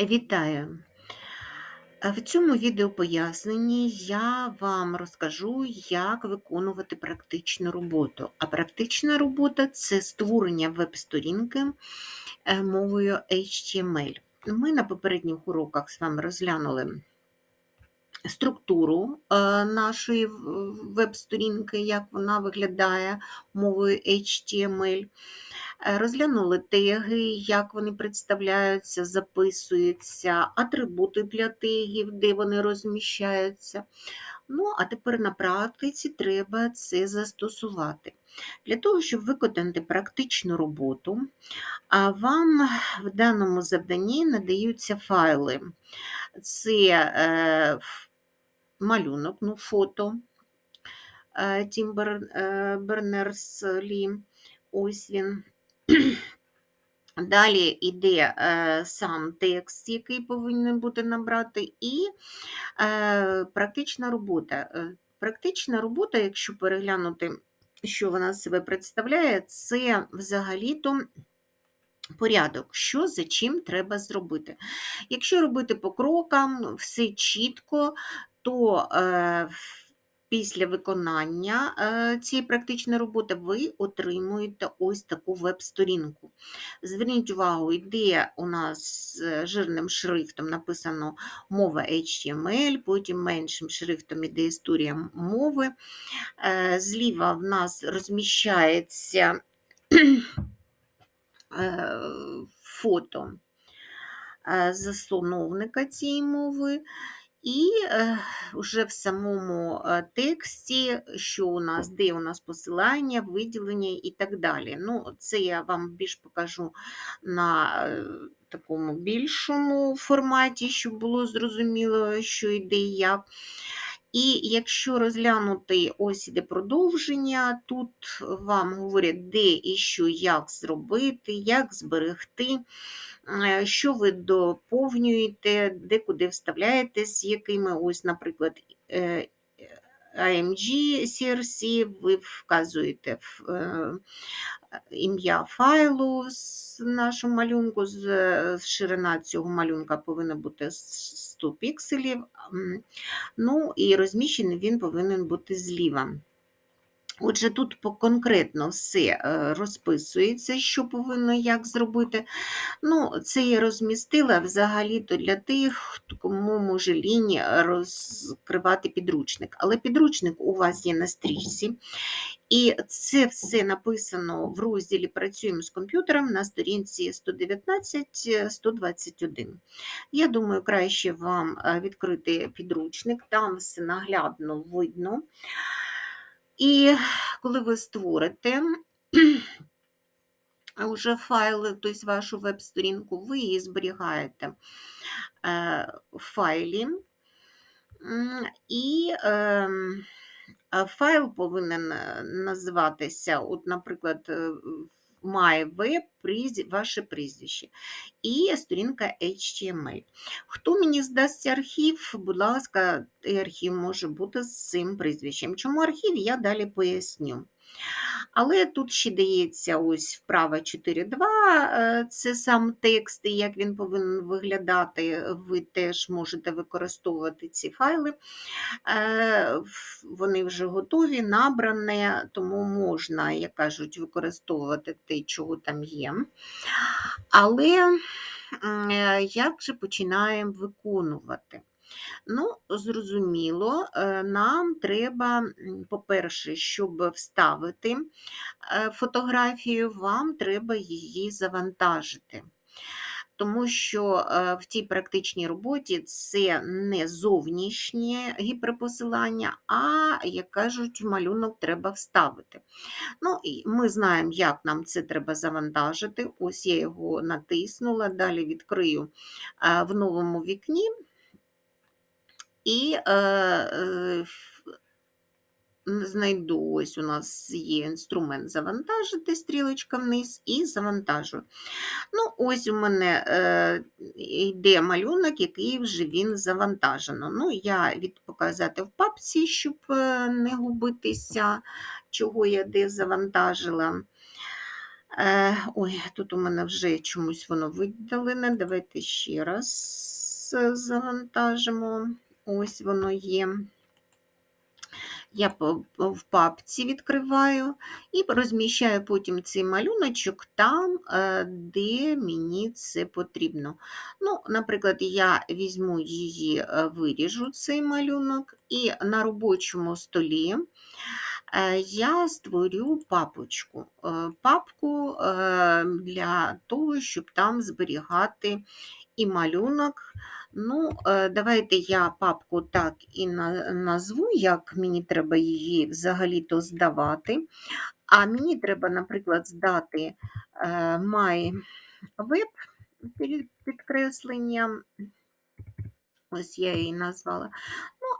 Вітаю! Е, В цьому відеопоясненні я вам розкажу, як виконувати практичну роботу. А практична робота це створення веб-сторінки е, мовою HTML. Ми на попередніх уроках з вами розглянули структуру е, нашої веб-сторінки, як вона виглядає мовою HTML. Е, Розглянули теги, як вони представляються, записуються, атрибути для тегів, де вони розміщаються. Ну, а тепер на практиці треба це застосувати. Для того, щоб виконати практичну роботу, вам в даному завданні надаються файли. Це е, малюнок, ну, фото е, Тім е, Бернерс-Лі. Ось він. Далі йде е, сам текст, який повинен бути набрати, і е, практична робота. Е, Практична робота, якщо переглянути, що вона себе представляє, це взагалі-то порядок, що за чим треба зробити. Якщо робити по крокам, все чітко, то е, після виконання е, цієї практичної роботи ви отримуєте ось таку веб-сторінку. Зверніть увагу, йде у нас е, жирним шрифтом написано мова HTML, потім меншим шрифтом іде історія мови. Е, Зліва в нас розміщається фото засновника цієї мови. І е, вже в самому е, тексті, що у нас, де у нас посилання, виділення і так далі. Ну, Це я вам більш покажу на е, такому більшому форматі, щоб було зрозуміло, що йде і як. І якщо розглянути ось іде продовження, тут вам говорять, де і що, як зробити, як зберегти, що ви доповнюєте, де куди вставляєте, з якими, ось, наприклад, е, AMG CRC ви вказуєте в е, ім'я файлу з нашого малюнку, з ширина цього малюнка повинна бути 100 пікселів. Ну і розміщений він повинен бути зліва. Отже, тут конкретно все е, розписується, що повинно як зробити. Ну, Це я розмістила взагалі-то для тих, кому може лінь розкривати підручник. Але підручник у вас є на стрічці. І це все написано в розділі Працюємо з комп'ютером на сторінці 119-121. Я думаю, краще вам е, відкрити підручник, там все наглядно видно. І коли ви створите вже файли, тобто вашу веб-сторінку, ви її зберігаєте е, в файлі. І ем, файл повинен е, називатися, от, наприклад, має ваше прізвище і сторінка HTML. Хто мені здасть архів, будь ласка, архів може бути з цим прізвищем. Чому архів, я далі поясню. Але тут ще дається ось вправа 4.2, е, це сам текст і як він повинен виглядати. Ви теж можете використовувати ці файли. Е, Вони вже готові, набрані, тому можна, як кажуть, використовувати те, чого там є. Але е, як же починаємо виконувати? Ну, зрозуміло, е, нам треба, по-перше, щоб вставити е, фотографію, вам треба її завантажити. Тому що е, в цій практичній роботі це не зовнішнє гіперпосилання, а, як кажуть, малюнок треба вставити. Ну, і Ми знаємо, як нам це треба завантажити. Ось я його натиснула, далі відкрию в новому вікні. І е, е, знайду, ось у нас є інструмент завантажити, стрілочка вниз, і завантажу. Ну, ось у мене е, йде малюнок, який вже він завантажено. Ну, я від показати в папці, щоб е, не губитися, чого я де завантажила. Е, ой, тут у мене вже чомусь воно видалене. Давайте ще раз е, завантажимо. Ось воно є. Я в папці відкриваю і розміщаю потім цей малюночок там, е, де мені це потрібно. Ну, Наприклад, я візьму її, е, виріжу цей малюнок, і на робочому столі е, я створю папочку. Папку для того, щоб там зберігати і малюнок. Ну, е, давайте я папку так і назву, як мені треба її взагалі-то здавати. А мені треба, наприклад, здати е, My Web під- Ось я її назвала.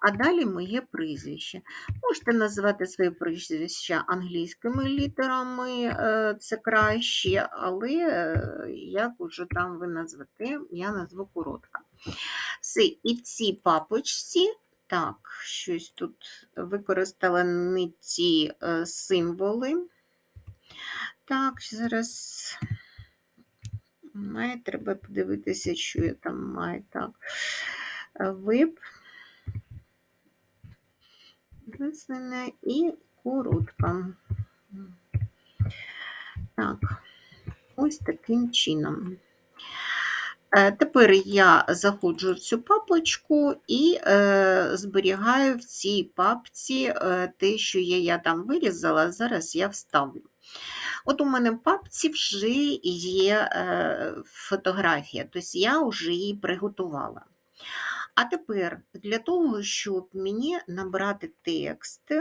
А далі моє прізвище. Можете називати своє прізвище англійськими літерами, е, це краще, але е, як уже там ви назвете, я назву коротко. Все, і в цій папочці, так, щось тут використала не ті е, символи. Так, зараз має, треба подивитися, що я там маю. Так, веб, вислене і коротка. Так, ось таким чином. Е, Тепер я заходжу в цю папочку і е, зберігаю в цій папці е, те, що я, я там вирізала, зараз я вставлю. От у мене в папці вже є е, фотографія, тобто я вже її приготувала. А тепер для того, щоб мені набрати текст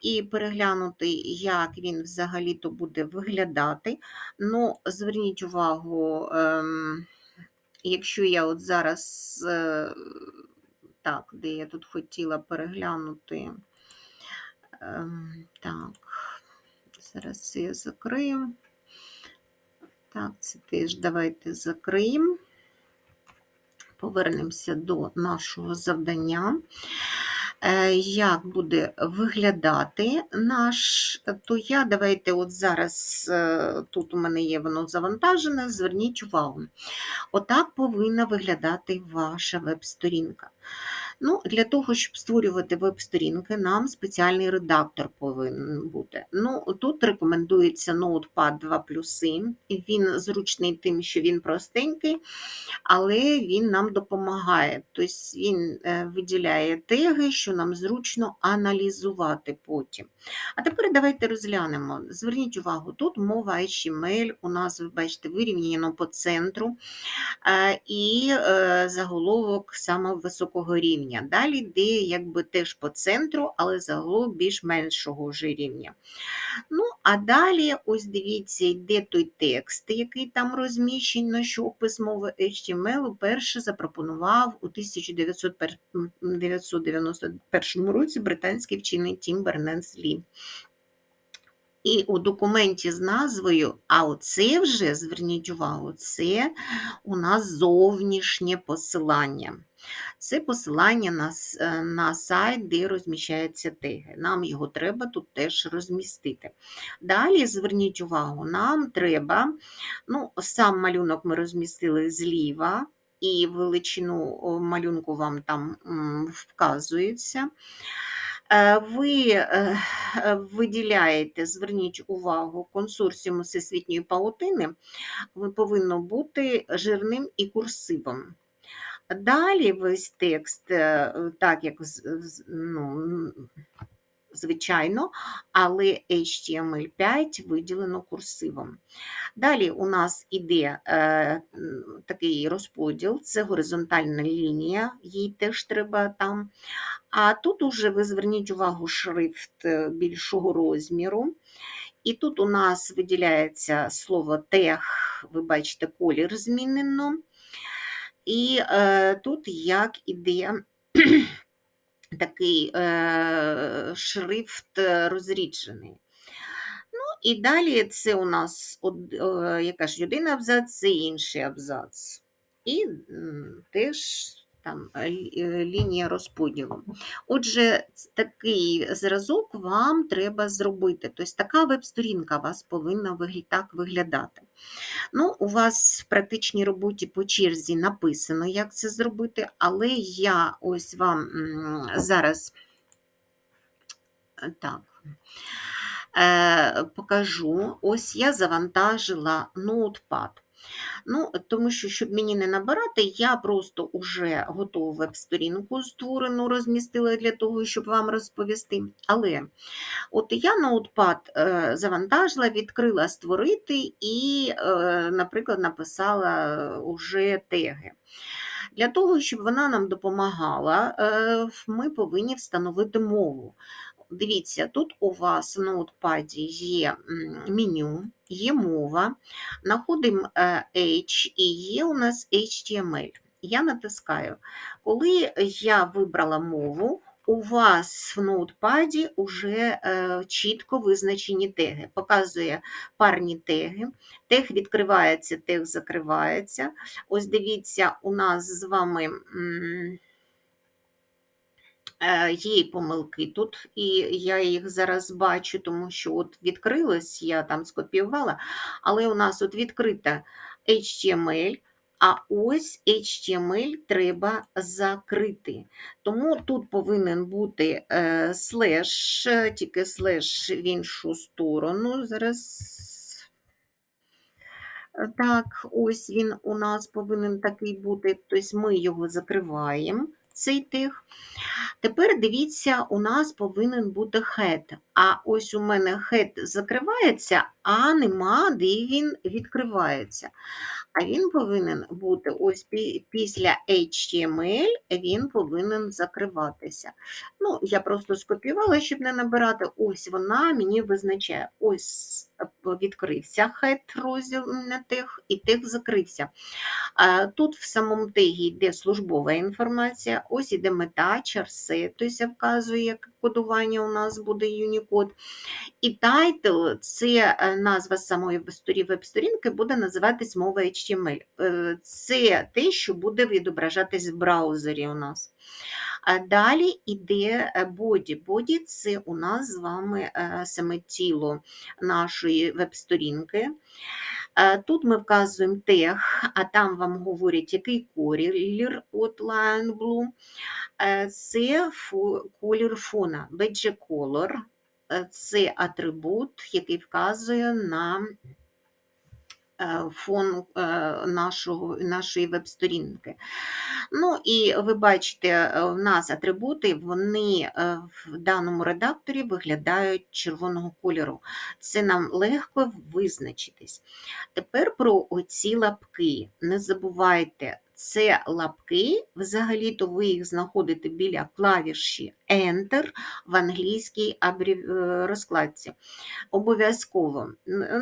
і переглянути, як він взагалі-то буде виглядати, ну, зверніть увагу, ем, якщо я от зараз, е, так, де я тут хотіла переглянути, ем, так, зараз я закрию. Так, це теж давайте закриємо. Повернемося до нашого завдання. Е, Як буде виглядати наш, то я давайте от зараз е, тут у мене є воно завантажене, зверніть увагу. Отак повинна виглядати ваша веб-сторінка. Ну, Для того, щоб створювати веб-сторінки, нам спеціальний редактор повинен бути. Ну, Тут рекомендується Notepad 2 Він зручний тим, що він простенький, але він нам допомагає. Тобто він е, виділяє теги, що нам зручно аналізувати потім. А тепер давайте розглянемо. Зверніть увагу, тут мова HTML, у нас, ви бачите, вирівняно по центру е, і е, заголовок самого високого рівня. Далі йде якби теж по центру, але заголовок більш меншого вже рівня. Ну, а далі, ось дивіться, йде той текст, який там розміщено, що опис мови HTML перше запропонував у 1991 році британський вчений Тім Бернес-Лі. І у документі з назвою, а оце вже, зверніть увагу, це у нас зовнішнє посилання. Це посилання на, е, на сайт, де розміщаються теги. Нам його треба тут теж розмістити. Далі, зверніть увагу, нам треба, ну, сам малюнок ми розмістили зліва, і величину малюнку вам там вказується. Е, ви е, виділяєте, зверніть увагу, консорціум всесвітньої паутини повинно бути жирним і курсивом. Далі весь текст, е, так як ну, звичайно, але HTML5 виділено курсивом. Далі у нас іде е, такий розподіл, це горизонтальна лінія, їй теж треба там. А тут уже ви зверніть увагу шрифт е, більшого розміру. І тут у нас виділяється слово тег, ви бачите, колір змінено. І е, тут як іде такий е, шрифт розріджений. Ну, і далі це у нас од, е, яка ж один абзац, це інший абзац. І теж там е, лі- лінія розподілу. Отже, такий зразок вам треба зробити. Тобто така веб-сторінка у вас повинна так виглядати. Ну, у вас в практичній роботі по черзі написано, як це зробити, але я ось вам зараз е, так. е, Покажу, ось я завантажила ноутпад. Ну, тому що, щоб мені не набирати, я просто вже готову веб-сторінку створену, розмістила для того, щоб вам розповісти. Але от я ноутпад е, завантажила, відкрила створити і, е, наприклад, написала уже теги. Для того, щоб вона нам допомагала, е, ми повинні встановити мову. Дивіться, тут у вас в ноутпаді є меню, є мова, знаходимо е, H і є у нас HTML. Я натискаю. Коли я вибрала мову, у вас в ноутпаді вже е, чітко визначені теги. Показує парні теги. Тег відкривається, тег закривається. Ось дивіться, у нас з вами. Е, Є помилки тут, і я їх зараз бачу, тому що от відкрилось, я там скопіювала, але у нас от відкрита HTML, а ось HTML треба закрити. Тому тут повинен бути е, слеш, тільки слеш в іншу сторону. Зараз. Е, Так, ось він у нас повинен такий бути, тобто ми його закриваємо, цей тих. Тепер дивіться, у нас повинен бути head. А ось у мене head закривається, а нема, де він відкривається. А він повинен бути ось після HTML, він повинен закриватися. Ну, я просто скопіювала, щоб не набирати. Ось вона мені визначає. Ось відкрився head розділ на тег, і тег закрився. Тут в самому тегі йде службова інформація, ось іде мета, чарси, тобто вказує, як кодування у нас буде Unicode. І тайтл це е, назва самої сторі- веб-сторінки, буде називатись мова HTML. Е, Це те, що буде відображатись в браузері у нас. Далі йде е, боді. Боді це у нас з вами е, саме тіло нашої веб-сторінки. Е, Тут ми вказуємо тег, а там вам говорять, який колір от Lion Blue. Це колір фона, badge color. Це атрибут, який вказує на фон е, нашого, нашої веб-сторінки. Ну і ви бачите, е, в нас атрибути, вони е, в даному редакторі виглядають червоного кольору. Це нам легко визначитись. Тепер про оці лапки. Не забувайте, це лапки, взагалі-то ви їх знаходите біля клавіші Enter в англійській е, розкладці. Обов'язково.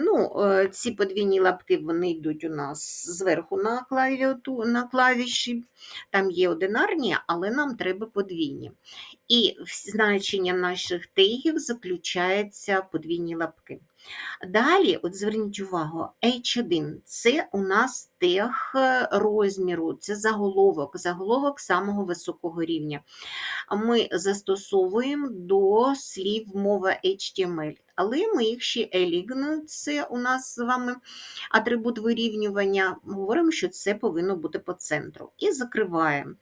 Ну, е, ці подвійні лапки вони йдуть у нас зверху на, клавіату, на клавіші. Там є одинарні, але нам треба подвійні. І значення наших тегів заключається подвійні лапки. Далі, от зверніть увагу, H1 це у нас тег е, розміру, це заголовок, заголовок самого високого рівня. Ми застосовуємо до слів мова HTML, але ми їх ще elign, це у нас з вами атрибут вирівнювання, говоримо, що це повинно бути по центру. І закриваємо.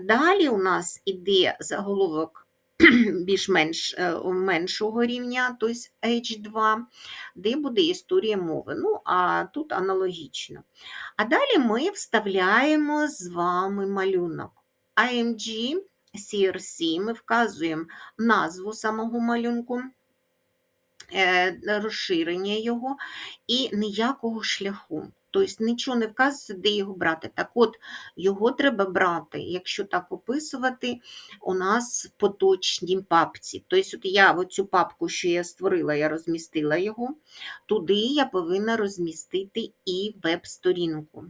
Далі у нас іде заголовок більш-менш е, меншого рівня, тобто H2, де буде історія мови. Ну, а тут аналогічно. А далі ми вставляємо з вами малюнок. IMG, CRC, ми вказуємо назву самого малюнку, е, розширення його і ніякого шляху. Тобто нічого не вказується, де його брати. Так от, його треба брати, якщо так описувати, у нас в поточній папці. Тобто, от я оцю папку, що я створила, я розмістила його, туди я повинна розмістити і веб-сторінку.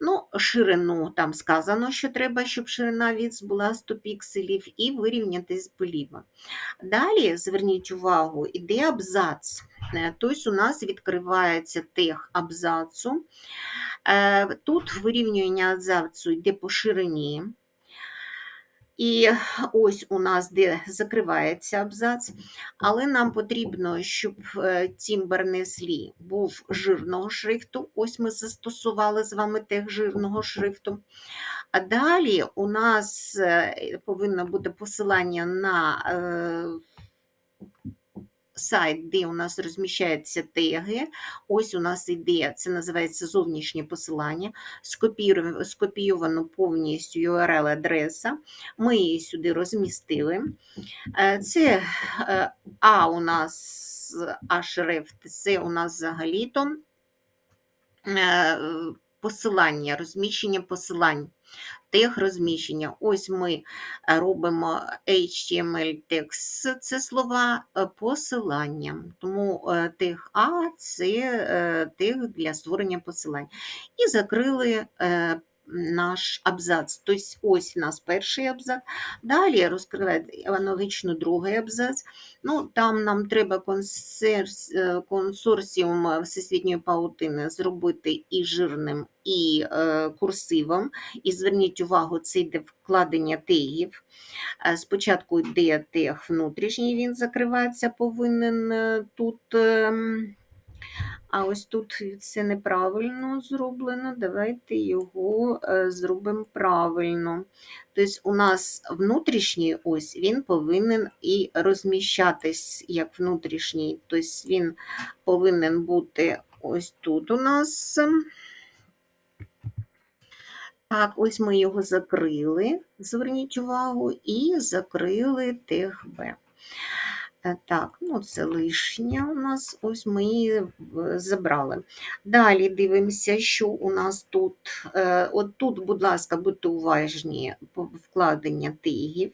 Ну, ширину там сказано, що треба, щоб ширина віц була 100 пікселів, і вирівняти зліва. Далі, зверніть увагу, іде абзац. Тобто у нас відкривається тех абзацу. Е, Тут вирівнювання абзацу йде по ширині. І ось у нас де закривається абзац, але нам потрібно, щоб е, Тім Бернес-Лі був жирного шрифту. Ось ми застосували з вами тех жирного шрифту. А далі у нас е, повинно бути посилання на е, сайт, де у нас розміщаються теги. Ось у нас іде, це називається зовнішнє посилання, скопійовано повністю URL-адреса. Ми її сюди розмістили. Е, Це е, А у нас Href, це у нас взагалі-то е, посилання, розміщення посилань. Тег розміщення. Ось ми е, робимо HTML текст, це слова е, посилання. Тому е, тег А це тег для створення посилань. І закрили наш абзац. Тобто ось у нас перший абзац. Далі розкриває аналогічно другий абзац. Ну, Там нам треба консорціум всесвітньої паутини зробити і жирним, і е, курсивом. І зверніть увагу, це йде вкладення тегів. Спочатку йде тег внутрішній, він закриватися повинен е, тут. А ось тут це неправильно зроблено. Давайте його е, зробимо правильно. Тобто, у нас внутрішній ось він повинен і розміщатись як внутрішній. Тобто він повинен бути ось тут у нас. Так, ось ми його закрили, зверніть увагу, і закрили тег Б. так, ну це лишнє у нас, ось ми її забрали. Далі дивимося, що у нас тут. Е, от тут, будь ласка, будьте уважні вкладення тегів.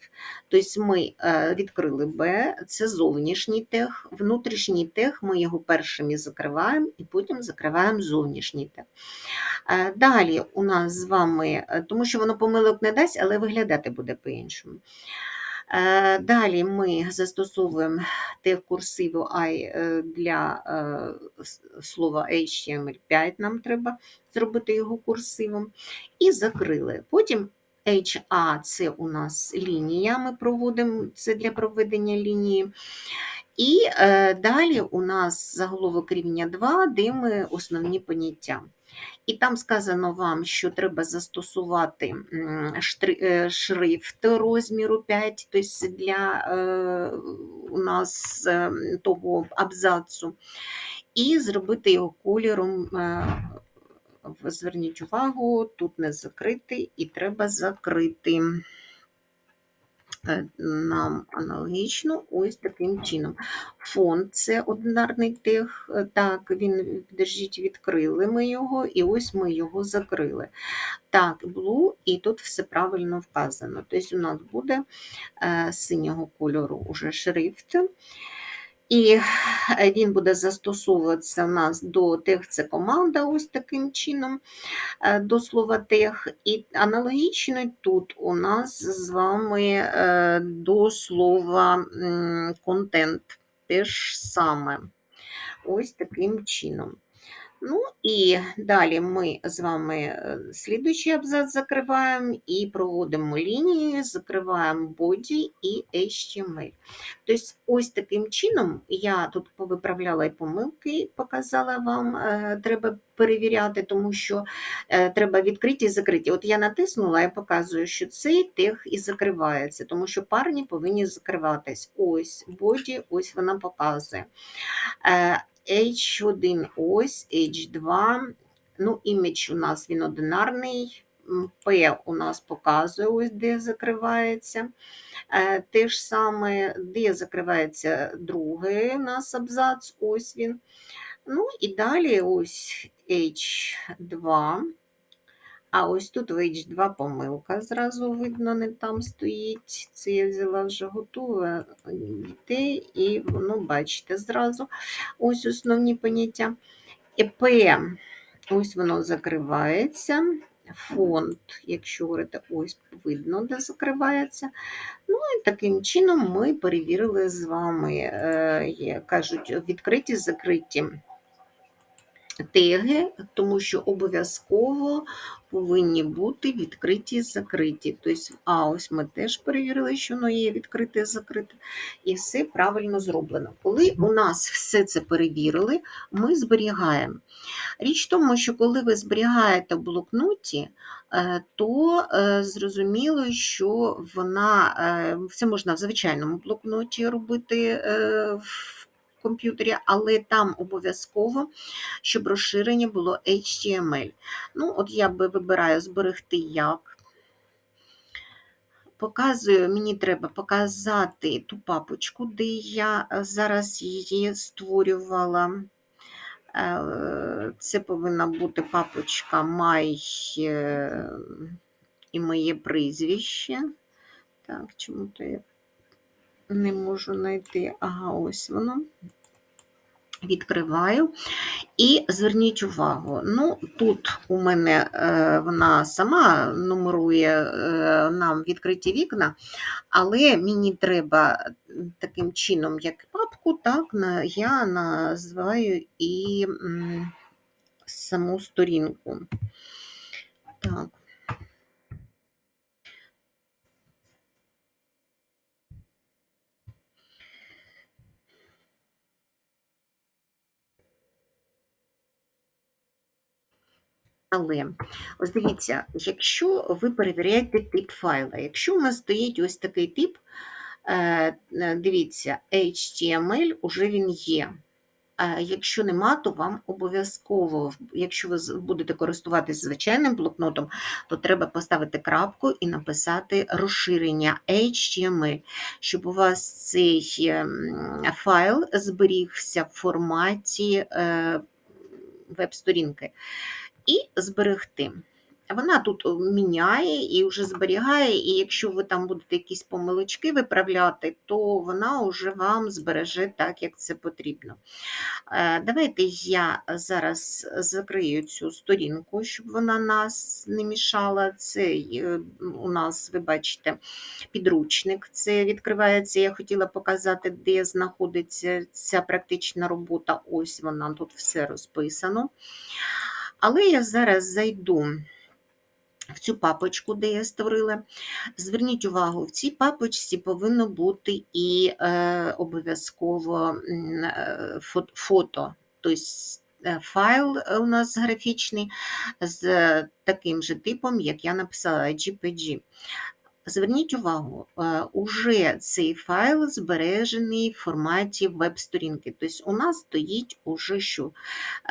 Тобто ми е, відкрили Б, це зовнішній тег, внутрішній тег ми його першими закриваємо і потім закриваємо зовнішній тег. Далі у нас з вами, тому що воно помилок не дасть, але виглядати буде по-іншому. Е, далі ми застосовуємо тег курсиву I е, для е, слова HTML5, нам треба зробити його курсивом. І закрили. Потім HA це у нас лінія, ми проводимо це для проведення лінії. І далі у нас заголовок рівня 2, де ми основні поняття. І там сказано вам, що треба застосувати е, шрифт розміру 5, тобто для е, у нас е, того абзацу, і зробити його кольором. Зверніть увагу, тут не закритий і треба закрити. Е, нам аналогічно ось таким чином. Фонд це одинарний тег, е, так, він, держіть, відкрили ми його, і ось ми його закрили. Так, blue, і тут все правильно вказано. Тобто, у нас буде е, синього кольору уже шрифт. І він буде застосовуватися у нас до тех, це команда, ось таким чином, е, до слова тех. І аналогічно тут у нас з вами е, до слова контент теж саме. Ось таким чином. Ну і далі ми з вами е, слідуючий абзац закриваємо і проводимо лінії, закриваємо боді і HTML. Тобто, ось таким чином я тут повиправляла і помилки, показала вам, е, треба перевіряти, тому що е, треба відкриті і закриті. От я натиснула і показую, що цей тег і закривається, тому що парні повинні закриватись. Ось боді, ось вона показує. H1 ось, H2. Ну, імідж у нас він одинарний. P у нас показує, ось де закривається. Е, те ж саме, де закривається другий у нас абзац, ось він. Ну і далі ось H2. А ось тут в H2 помилка, зразу видно, не там стоїть. Це я взяла вже готове йти, і воно, бачите, зразу ось основні поняття. ЕП, ось воно закривається. Фонд, якщо говорити, ось видно, де закривається. Ну і таким чином ми перевірили з вами, е, кажуть, відкриті, закриті теги, тому що обов'язково повинні бути відкриті закриті. Тобто, а ось ми теж перевірили, що воно є відкрите закрите, і все правильно зроблено. Коли у нас все це перевірили, ми зберігаємо. Річ в тому, що коли ви зберігаєте блокноті, е, то е, зрозуміло, що вона е, це можна в звичайному блокноті робити в комп'ютері, але там обов'язково, щоб розширення було HTML. Ну, от я би вибираю зберегти як. Показую, мені треба показати ту папочку, де я зараз її створювала. Е, це повинна бути папочка Май е, і моє прізвище. Так, чому то я не можу знайти? Ага, ось воно. Відкриваю. І зверніть увагу, ну тут у мене е, вона сама нумерує е, нам відкриті вікна, але мені треба таким чином, як папку, так, я називаю і саму сторінку. Так. Але ось дивіться, якщо ви перевіряєте тип файла, якщо у нас стоїть ось такий тип, е, е, дивіться, HTML уже він є. Якщо нема, то вам обов'язково, якщо ви будете користуватися звичайним блокнотом, то треба поставити крапку і написати розширення HTML, щоб у вас цей файл зберігся в форматі е, веб-сторінки і зберегти. Вона тут міняє і вже зберігає, і якщо ви там будете якісь помилочки виправляти, то вона вже вам збереже так, як це потрібно. Е, давайте я зараз закрию цю сторінку, щоб вона нас не мішала. Це е, у нас, ви бачите, підручник. Це відкривається. Я хотіла показати, де знаходиться ця практична робота. Ось вона тут все розписано. Але я зараз зайду в цю папочку, де я створила. Зверніть увагу, в цій папочці повинно бути і е, обов'язково е, фото. Тобто е, Файл у нас графічний з таким же типом, як я написала JPG. Зверніть увагу, е, уже цей файл збережений в форматі веб-сторінки. Тобто у нас стоїть уже що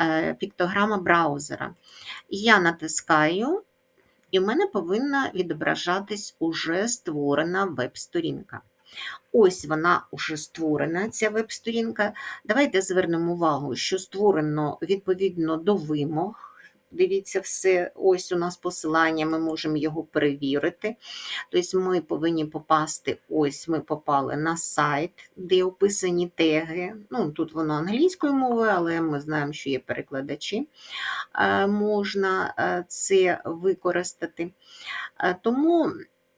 е, піктограма браузера. Я натискаю, і в мене повинна відображатись уже створена веб-сторінка. Ось вона вже створена, ця веб-сторінка. Давайте звернемо увагу, що створено відповідно до вимог. Дивіться, все, ось у нас посилання, ми можемо його перевірити. Тобто ми повинні попасти, ось ми попали на сайт, де описані теги. Ну, Тут воно англійською мовою, але ми знаємо, що є перекладачі, е, можна е, це використати. Е, тому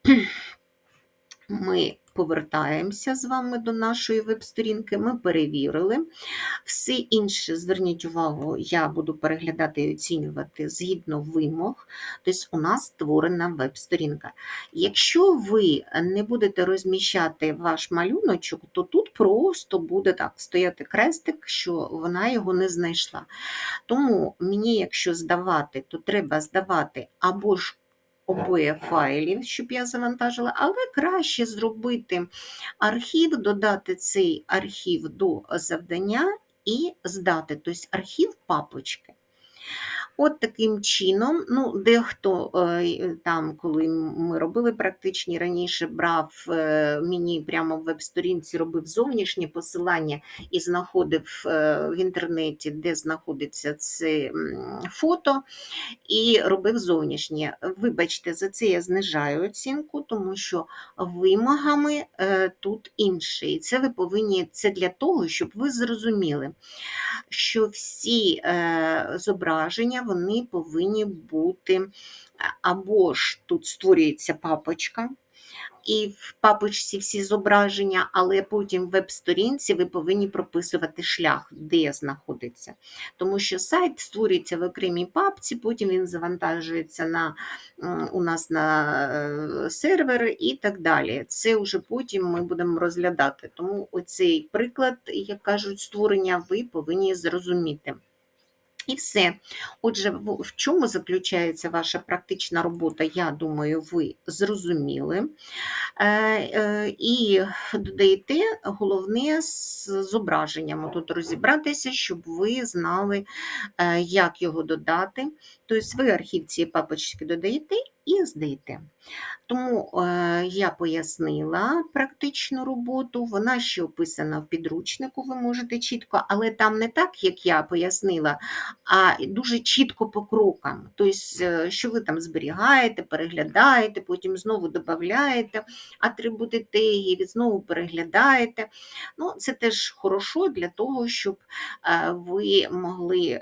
ми повертаємося з вами до нашої веб-сторінки, ми перевірили. Все інше, зверніть увагу, я буду переглядати і оцінювати згідно вимог, тобто у нас створена веб-сторінка. Якщо ви не будете розміщати ваш малюночок, то тут просто буде так стояти крестик, що вона його не знайшла. Тому мені, якщо здавати, то треба здавати або ж обоє файлів, щоб я завантажила, але краще зробити архів, додати цей архів до завдання і здати, тобто архів папочки. От таким чином, ну, дехто е, там, коли ми робили практичні раніше, брав е, мені прямо в веб-сторінці, робив зовнішнє посилання і знаходив е, в інтернеті, де знаходиться це фото, і робив зовнішнє. Вибачте, за це я знижаю оцінку, тому що вимогами тут інші. І це ви повинні це для того, щоб ви зрозуміли, що всі зображення вони повинні бути або ж тут створюється папочка, і в папочці всі зображення, але потім в веб-сторінці ви повинні прописувати шлях, де знаходиться. Тому що сайт створюється в окремій папці, потім він завантажується на, у нас на е, сервер і так далі. Це вже потім ми будемо розглядати. Тому оцей приклад, як кажуть, створення ви повинні зрозуміти. І все. Отже, в чому заключається ваша практична робота, я думаю, ви зрозуміли. Е, е, І додаєте головне з зображеннями тут розібратися, щоб ви знали, е, як його додати. Тобто ви архів цієї папочки додаєте здаєте. Тому е, я пояснила практичну роботу, вона ще описана в підручнику, ви можете чітко, але там не так, як я пояснила, а дуже чітко по крокам. Тобто, е, що ви там зберігаєте, переглядаєте, потім знову додаєте атрибути і знову переглядаєте. Ну, Це теж хорошо для того, щоб е, ви могли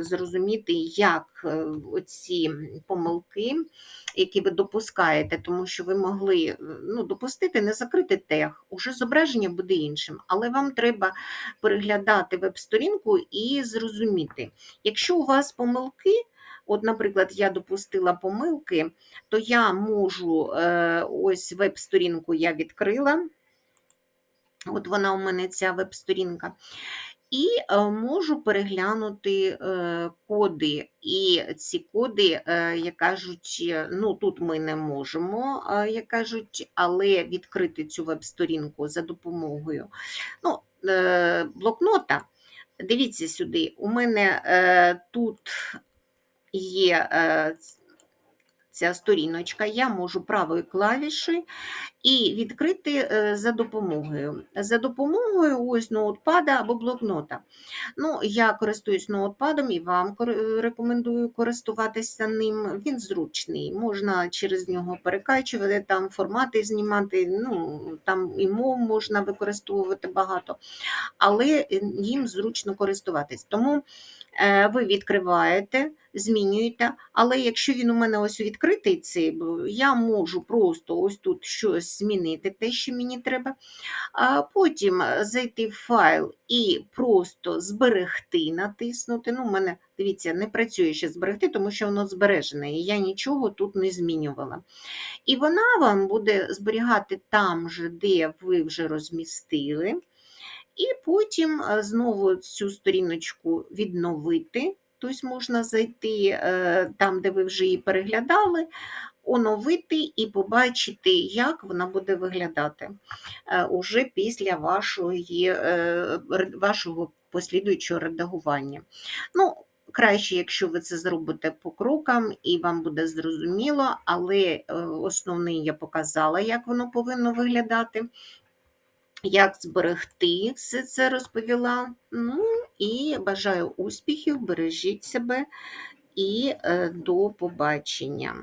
зрозуміти, як оці помилки, які ви допускаєте, тому що ви могли е, ну, допустити, не закрити тег, уже зображення буде іншим, але вам треба переглядати веб-сторінку і зрозуміти, якщо у вас помилки, От, наприклад, я допустила помилки, то я можу е, ось веб-сторінку я відкрила. От вона у мене ця веб-сторінка. І е, можу переглянути е, коди. І ці коди, е, як кажуть, ну тут ми не можемо, як кажуть, але відкрити цю веб-сторінку за допомогою ну, блокнота. Дивіться сюди, у мене тут є ця сторіночка, я можу правою клавішою і відкрити е, за допомогою. За допомогою ось ноутпада або блокнота. Ну, Я користуюсь ноутпадом і вам рекомендую користуватися ним. Він зручний, можна через нього перекачувати, там формати знімати, ну, там і мов можна використовувати багато, але їм зручно користуватись. Тому е, ви відкриваєте змінюєте. Але якщо він у мене ось відкритий, цей, я можу просто ось тут щось змінити, те, що мені треба. А Потім зайти в файл і просто зберегти, натиснути. Ну, У мене, дивіться, не працює ще зберегти, тому що воно збережене, і я нічого тут не змінювала. І вона вам буде зберігати там же, де ви вже розмістили. І потім знову цю сторіночку відновити. Тобто можна зайти е, там, де ви вже її переглядали, оновити і побачити, як вона буде виглядати е, уже після вашої, е, вашого послідуючого редагування. Ну, Краще, якщо ви це зробите по крокам, і вам буде зрозуміло, але основний я показала, як воно повинно виглядати. Як зберегти все це розповіла. Ну і бажаю успіхів, бережіть себе і е, до побачення.